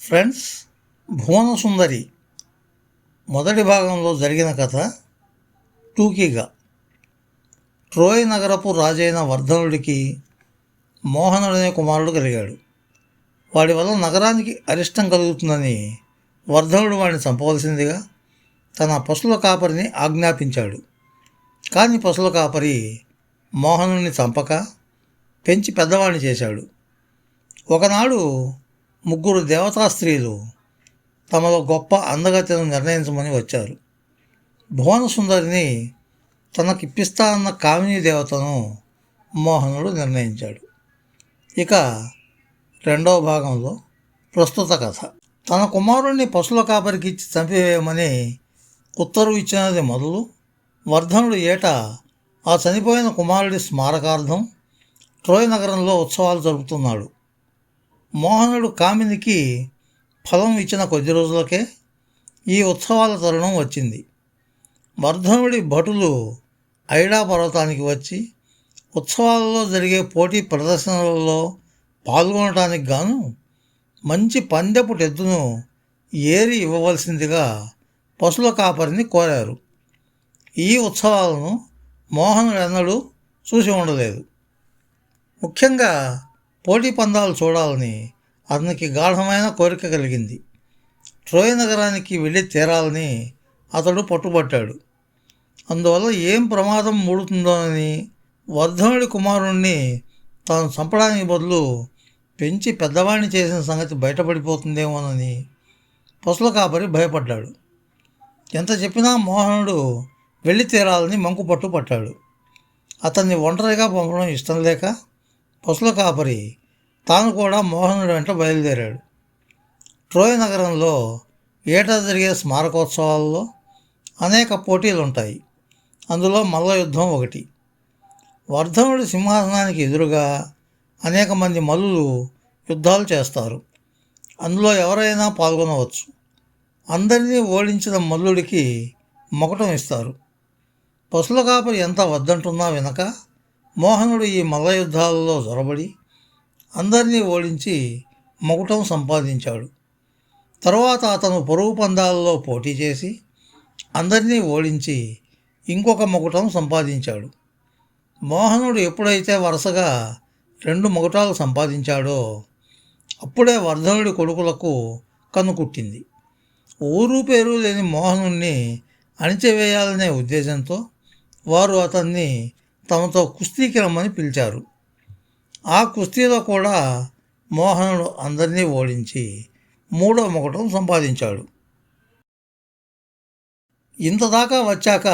Friends భువన సుందరి మొదటి భాగంలో జరిగిన కథ టూకీగా. ట్రోయ్ నగరపు రాజైన వర్ధనుడికి మోహనుడనే కుమారుడు కలిగాడు. వాడి వల్ల నగరానికి అరిష్టం కలుగుతుందని వర్ధనుడు వాడిని చంపవలసిందిగా తన పశుల కాపరిని ఆజ్ఞాపించాడు. కానీ పశుల కాపరి మోహనుడిని చంపక పెంచి పెద్దవాడిని చేశాడు. ఒకనాడు ముగ్గురు దేవతా స్త్రీలు తమలో గొప్ప అందగతను నిర్ణయించమని వచ్చారు. భువన సుందరిని తనకిప్పిస్తా అన్న కామినీ దేవతను మోహనుడు నిర్ణయించాడు. ఇక రెండవ భాగంలో ప్రస్తుత కథ. తన కుమారుణ్ణి పశువుల కాపరికి ఇచ్చి చంపివేయమని ఉత్తర్వు ఇచ్చినది మొదలు వర్ధనుడు ఏట ఆ చనిపోయిన కుమారుడి స్మారకార్థం ట్రోయ్ నగరంలో ఉత్సవాలు జరుపుతున్నాడు. మోహనుడు కామినికి ఫలం ఇచ్చిన కొద్ది రోజులకే ఈ ఉత్సవాల తరుణం వచ్చింది. వర్ధనుడి భటులు ఐడా పర్వతానికి వచ్చి ఉత్సవాలలో జరిగే పోటీ ప్రదర్శనలలో పాల్గొనటానికి గాను మంచి పందెపు టెద్దును ఏరి ఇవ్వవలసిందిగా పశువుల కాపరిని కోరారు. ఈ ఉత్సవాలను మోహనుడు ఎన్నడూ చూసి ఉండలేదు. ముఖ్యంగా పోటీ పందాలు చూడాలని అతనికి గాఢమైన కోరిక కలిగింది. ట్రోయ్ నగరానికి వెళ్ళి తీరాలని అతడు పట్టుబట్టాడు. అందువల్ల ఏం ప్రమాదం మూడుతుందోనని వర్ధనుడి కుమారుణ్ణి తాను చంపడానికి బదులు పెంచి పెద్దవాడిని చేసిన సంగతి బయటపడిపోతుందేమోనని పసుల కాపరి భయపడ్డాడు. ఎంత చెప్పినా మోహనుడు వెళ్ళి తీరాలని మంకు పట్టు పట్టాడు అతన్ని ఒంటరిగా పంపడం ఇష్టం లేక పసుల కాపరి తాను కూడా మోహనుడి వెంట బయలుదేరాడు. ట్రోయ్ నగరంలో ఏటా జరిగే స్మారకోత్సవాల్లో అనేక పోటీలు ఉంటాయి అందులో మల్ల యుద్ధం ఒకటి. వర్ధనుడి సింహాసనానికి ఎదురుగా అనేక మంది మల్లులు యుద్ధాలు చేస్తారు. అందులో ఎవరైనా పాల్గొనవచ్చు. అందరినీ ఓడించిన మల్లుడికి మొకటం ఇస్తారు. పసుల కాపరి ఎంత వద్దంటున్నా వినక మోహనుడు ఈ మల్ల యుద్ధాలలో జొరబడి అందరినీ ఓడించి మకుటం సంపాదించాడు. తరువాత అతను పొరుగు పందాలలో పోటీ చేసి అందరినీ ఓడించి ఇంకొక మకుటం సంపాదించాడు. మోహనుడు ఎప్పుడైతే వరుసగా రెండు మకుటాలు సంపాదించాడో అప్పుడే వర్ధనుడి కొడుకులకు కన్నుకుట్టింది ఊరు పేరు లేని మోహనుణ్ణి అణిచివేయాలనే ఉద్దేశంతో వారు అతన్ని తమతో కుస్తీకి రమ్మని పిలిచారు. ఆ కుస్తీలో కూడా మోహనుడు అందరినీ ఓడించి మూడో మొకటం సంపాదించాడు. ఇంతదాకా వచ్చాక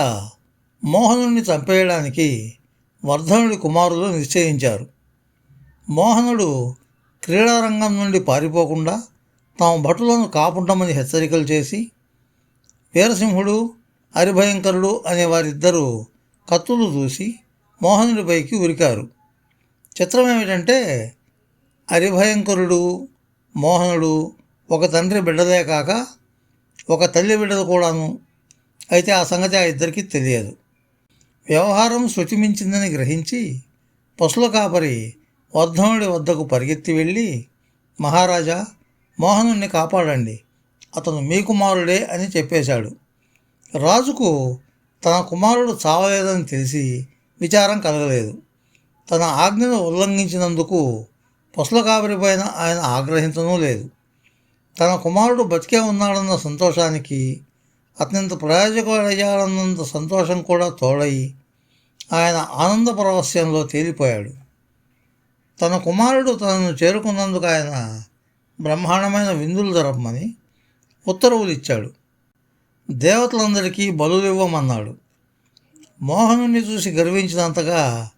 మోహనుడిని చంపేయడానికి వర్ధనుడి కుమారులు నిశ్చయించారు. మోహనుడు క్రీడారంగం నుండి పారిపోకుండా తమ భటులను కాపుంటామని హెచ్చరికలు చేసి వీరసింహుడు హరిభయంకరుడు అనే వారిద్దరూ కత్తులు దూసి మోహనుడిపైకి ఉరికారు. చిత్రం ఏమిటంటే హరిభయంకరుడు మోహనుడు ఒక తండ్రి బిడ్డలే కాక ఒక తల్లి బిడ్డలు కూడాను. అయితే ఆ సంగతి ఆ ఇద్దరికీ తెలియదు. వ్యవహారం శృతిమించిందని గ్రహించి పసుల కాపరి వర్ధనుడి వద్దకు పరిగెత్తి వెళ్ళి మహారాజా మోహనుణ్ణి కాపాడండి. అతను మీ కుమారుడే అని చెప్పేశాడు. రాజుకు తన కుమారుడు చావలేదని తెలిసి విచారం కలగలేదు. తన ఆజ్ఞను ఉల్లంఘించినందుకు పశుల పైన ఆయన ఆగ్రహించనూ లేదు. తన కుమారుడు బతికే ఉన్నాడన్న సంతోషానికి అత్యంత ప్రయోజకుడయ్యాడన్నంత సంతోషం కూడా తోడై ఆయన ఆనంద పరవస్యంలో తేలిపోయాడు. తన కుమారుడు తనను చేరుకున్నందుకు ఆయన బ్రహ్మాండమైన విందులు జరపమని ఉత్తర్వులు ఇచ్చాడు దేవతలందరికీ బలులు ఇవ్వమన్నాడు మోహనుని చూసి గర్వించినంతగా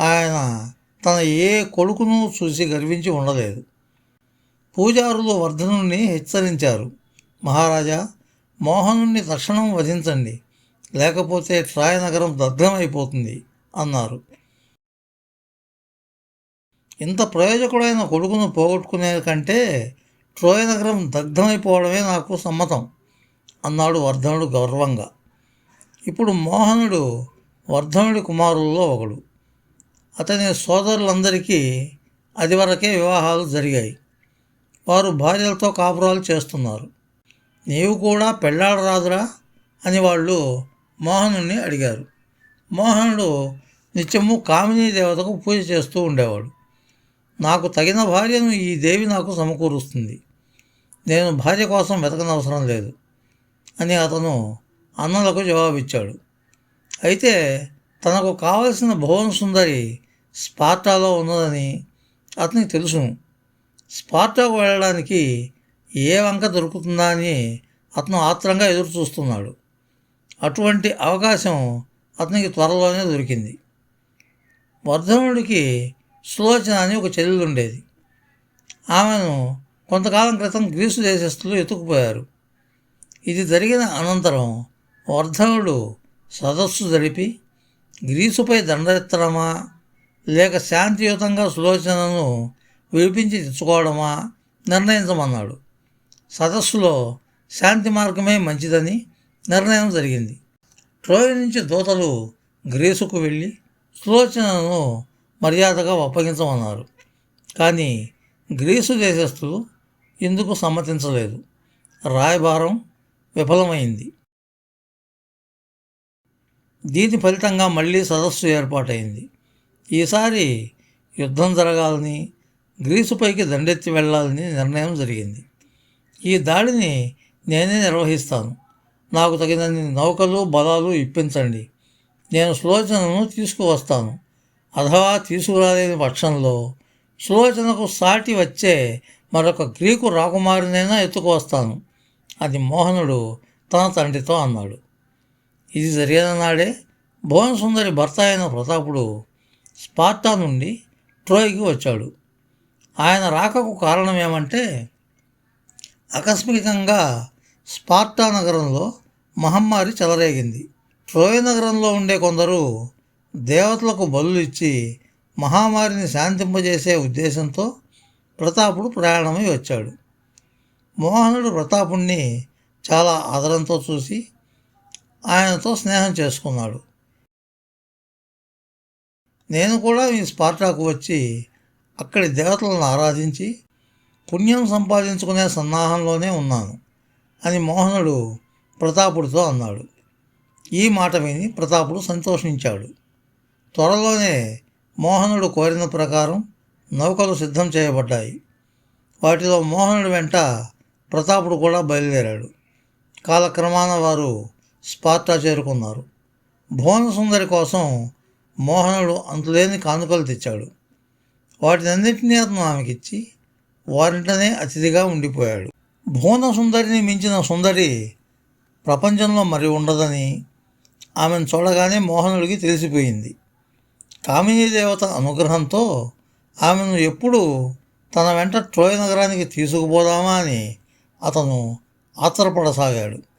ఆయన తన ఏ కొడుకును చూసి గర్వించి ఉండలేదు. పూజారులు వర్ధనుని హెచ్చరించారు. మహారాజా మోహనుణ్ణి తక్షణం వధించండి. లేకపోతే ట్రాయ్ నగరం దగ్ధమైపోతుంది అన్నారు. ఇంత ప్రయోజకుడైన కొడుకును పోగొట్టుకునే కంటే ట్రోయ్ నగరం దగ్ధమైపోవడమే నాకు సమ్మతం అన్నాడు వర్ధనుడు గౌరవంగా. ఇప్పుడు మోహనుడు వర్ధనుడి కుమారుల్లో ఒకడు. అతని సోదరులందరికీ అది వరకే వివాహాలు జరిగాయి. వారు భార్యలతో కాపురాలు చేస్తున్నారు. నీవు కూడా పెళ్ళాడరాదురా అని వాళ్ళు మోహనుణ్ణి అడిగారు. మోహనుడు నిత్యము కామినీ దేవతకు పూజ చేస్తూ ఉండేవాడు. నాకు తగిన భార్యను ఈ దేవి నాకు సమకూరుస్తుంది. నేను భార్య కోసం వెతకనవసరం లేదు అని అతను అన్నలకు జవాబిచ్చాడు. అయితే తనకు కావలసిన భువన సుందరి స్పార్టాలో ఉన్నదని అతనికి తెలుసును స్పార్టాకు వెళ్ళడానికి ఏ వంక దొరుకుతుందా అని అతను ఆత్రంగా ఎదురు చూస్తున్నాడు. అటువంటి అవకాశం అతనికి త్వరలోనే దొరికింది. వర్ధనుడికి సులోచన అని ఒక చెల్లెలుండేది ఆమెను కొంతకాలం క్రితం గ్రీసు దేశస్తులు ఎత్తుకుపోయారు. ఇది జరిగిన అనంతరం వర్ధనుడు సదస్సు జరిపి గ్రీసుపై దండెత్తడమా? లేక శాంతియుతంగా సులోచనను విడిపించి తెచ్చుకోవడమా? నిర్ణయించమన్నాడు. సదస్సులో శాంతి మార్గమే మంచిదని నిర్ణయం జరిగింది. ట్రోయ్ నుంచి దూతలు గ్రీసుకు వెళ్ళి సులోచనను మర్యాదగా ఒప్పగించమన్నారు. కానీ గ్రీసు దేశస్థులు ఇందుకు సమ్మతించలేదు. రాయబారం విఫలమైంది. దీని ఫలితంగా మళ్ళీ సదస్సు ఏర్పాటైంది. ఈసారి యుద్ధం జరగాలని గ్రీసుపైకి దండెత్తి వెళ్ళాలని నిర్ణయం జరిగింది. ఈ దాడిని నేనే నిర్వహిస్తాను. నాకు తగినన్ని నౌకలు బలాలు ఇప్పించండి. నేను సులోచనను తీసుకువస్తాను. అథవా తీసుకురాలేని పక్షంలో సులోచనకు సాటి వచ్చే మరొక గ్రీకు రాకుమారినైనా ఎత్తుకువస్తాను అది మోహనుడు తన తండ్రితో అన్నాడు. ఇది జరిగిన నాడే భువనసుందరి భర్త అయిన ప్రతాపుడు స్పార్టా నుండి ట్రోయ్కి వచ్చాడు. ఆయన రాకకు కారణం ఏమంటే ఆకస్మికంగా స్పార్టా నగరంలో మహమ్మారి చెలరేగింది. ట్రోయ్ నగరంలో ఉండే కొందరు దేవతలకు బలులు ఇచ్చి మహమ్మారిని శాంతింపజేసే ఉద్దేశంతో ప్రతాపుడు ప్రయాణమై వచ్చాడు. మోహనుడు ప్రతాపుణ్ణి చాలా ఆదరంతో చూసి ఆయనతో స్నేహం చేసుకున్నాడు. నేను కూడా ఈ స్పార్టాకు వచ్చి అక్కడి దేవతలను ఆరాధించి పుణ్యం సంపాదించుకునే సన్నాహంలోనే ఉన్నాను అని మోహనుడు ప్రతాపుడితో అన్నాడు. ఈ మాట విని ప్రతాపుడు సంతోషించాడు. త్వరలోనే మోహనుడు కోరిన ప్రకారం నౌకలు సిద్ధం చేయబడ్డాయి. వాటిలో మోహనుడు వెంట ప్రతాపుడు కూడా బయలుదేరాడు. కాలక్రమాన వారు స్పార్టా చేరుకున్నారు. భువనసుందరి కోసం మోహనుడు అంతులేని కానుకలు తెచ్చాడు. వాటినన్నింటినీ అతను ఆమెకిచ్చి వారింటనే అతిథిగా ఉండిపోయాడు. భువన సుందరిని మించిన సుందరి ప్రపంచంలో మరి ఉండదని ఆమెను చూడగానే మోహనుడికి తెలిసిపోయింది. కామినీ దేవత అనుగ్రహంతో ఆమెను ఎప్పుడు తన వెంట ట్రోయ్ నగరానికి తీసుకుపోదామా అని అతను ఆత్రపడసాగాడు.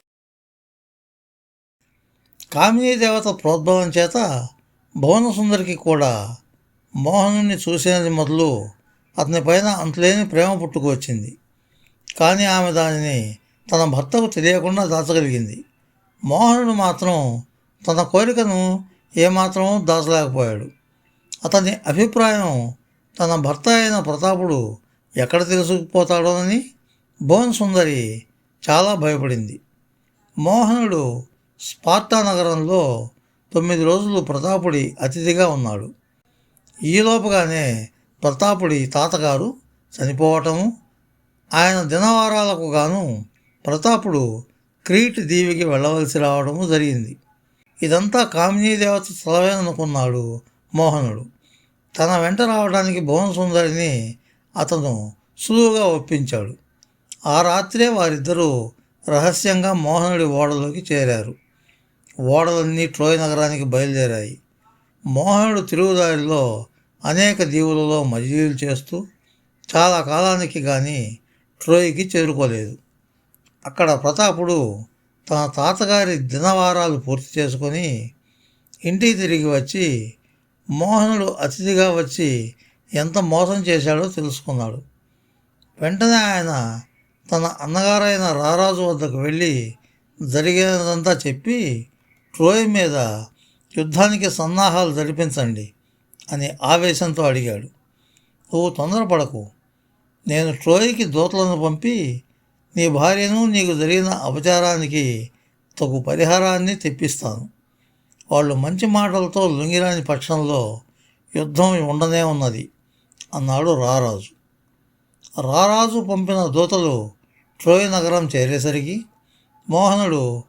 కామినీ దేవత ప్రోద్భవం చేత భువనసుందరికి కూడా మోహనుని చూసినది మొదలు అతని పైన అంతులేని ప్రేమ పుట్టుకొచ్చింది కానీ ఆమె దానిని తన భర్తకు తెలియకుండా దాచగలిగింది. మోహనుడు మాత్రం తన కోరికను ఏమాత్రం దాచలేకపోయాడు. అతని అభిప్రాయం తన భర్త అయిన ప్రతాపుడు ఎక్కడ తెలుసుకుపోతాడోనని భువన్ సుందరి చాలా భయపడింది. మోహనుడు స్పార్టా నగరంలో తొమ్మిది రోజులు ప్రతాపుడి అతిథిగా ఉన్నాడు. ఈలోపుగానే ప్రతాపుడి తాతగారు చనిపోవటము ఆయన దినవారాలకు గాను ప్రతాపుడు క్రీట్ దీవికి వెళ్ళవలసి రావడము జరిగింది. ఇదంతా కామినీ దేవత సెలవేననుకున్నాడు మోహనుడు. తన వెంట రావడానికి భువన సుందరిని అతను సులువుగా ఒప్పించాడు. ఆ రాత్రే వారిద్దరూ రహస్యంగా మోహనుడి ఓడలోకి చేరారు. ఓడలన్నీ ట్రోయ్ నగరానికి బయలుదేరాయి. మోహనుడు తిరుగుదారిలో అనేక దీవులలో మజిలీలు చేస్తూ చాలా కాలానికి కానీ ట్రోయ్కి చేరుకోలేదు. అక్కడ ప్రతాపుడు తన తాతగారి దినవారాలు పూర్తి చేసుకొని ఇంటికి తిరిగి వచ్చి మోహనుడు అతిథిగా వచ్చి ఎంత మోసం చేశాడో తెలుసుకున్నాడు. వెంటనే ఆయన తన అన్నగారైన రారాజు వద్దకు వెళ్ళి జరిగినదంతా చెప్పి ట్రోయ్ మీద యుద్ధానికి సన్నాహాలు జరిపించండి అని ఆవేశంతో అడిగాడు. నువ్వు తొందరపడకు. నేను ట్రోయ్కి దూతలను పంపి నీ భార్యను నీకు జరిగిన అపచారానికి తగు పరిహారాన్ని తెప్పిస్తాను. వాళ్ళు మంచి మాటలతో లొంగిరాని పక్షంలో యుద్ధం ఉండనే ఉన్నది అన్నాడు రారాజు. రారాజు పంపిన దూతలు ట్రోయ్ నగరం చేరేసరికి మోహనుడు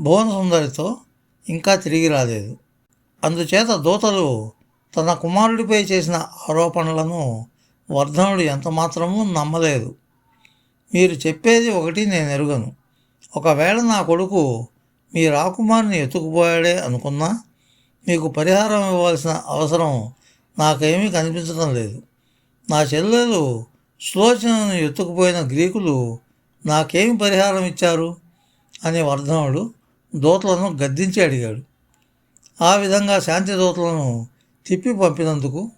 భువన సుందరితో ఇంకా తిరిగి రాలేదు. అందుచేత దూతలు తన కుమారుడిపై చేసిన ఆరోపణలను వర్ధనుడు ఎంతమాత్రమూ నమ్మలేదు. మీరు చెప్పేది ఒకటి నేను ఎరుగను. ఒకవేళ నా కొడుకు మీ రాకుమారిని ఎత్తుకుపోయాడే అనుకున్నా మీకు పరిహారం ఇవ్వాల్సిన అవసరం నాకేమీ కనిపించడం లేదు. నా చెల్లెలు సులోచనను ఎత్తుకుపోయిన గ్రీకులు నాకేమి పరిహారం ఇచ్చారు? అని వర్ధనుడు దూతలను గద్దించి అడిగాడు. ఆ విధంగా శాంతి దూతలను తిప్పి పంపినందుకు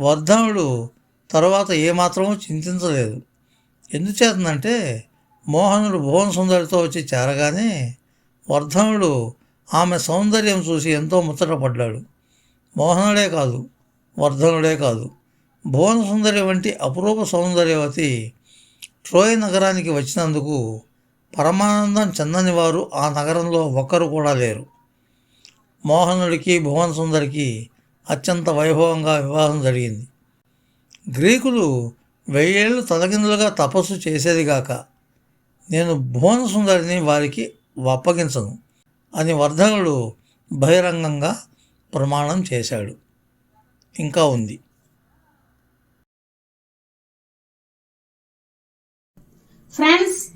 వర్ధనుడు తర్వాత ఏమాత్రమూ చింతించలేదు. ఎందుచేతనంటే మోహనుడు భువన సుందరితో వచ్చి చేరగానే వర్ధనుడు ఆమె సౌందర్యం చూసి ఎంతో ముచ్చటపడ్డాడు మోహనుడే కాదు వర్ధనుడే కాదు. భువన సుందరి వంటి అపురూప సౌందర్యవతి ట్రోయ్ నగరానికి వచ్చినందుకు పరమానందం చెందని వారు ఆ నగరంలో ఒక్కరు కూడా లేరు. మోహనుడికి భువన సుందరికి అత్యంత వైభవంగా వివాహం జరిగింది. గ్రీకులు వెయ్యేళ్ళు తలకిందులుగా తపస్సు చేసేదిగాక నేను భువన సుందరిని వారికి అప్పగించను అని వర్ధనుడు బహిరంగంగా ప్రమాణం చేశాడు. ఇంకా ఉంది. ఫ్రెండ్స్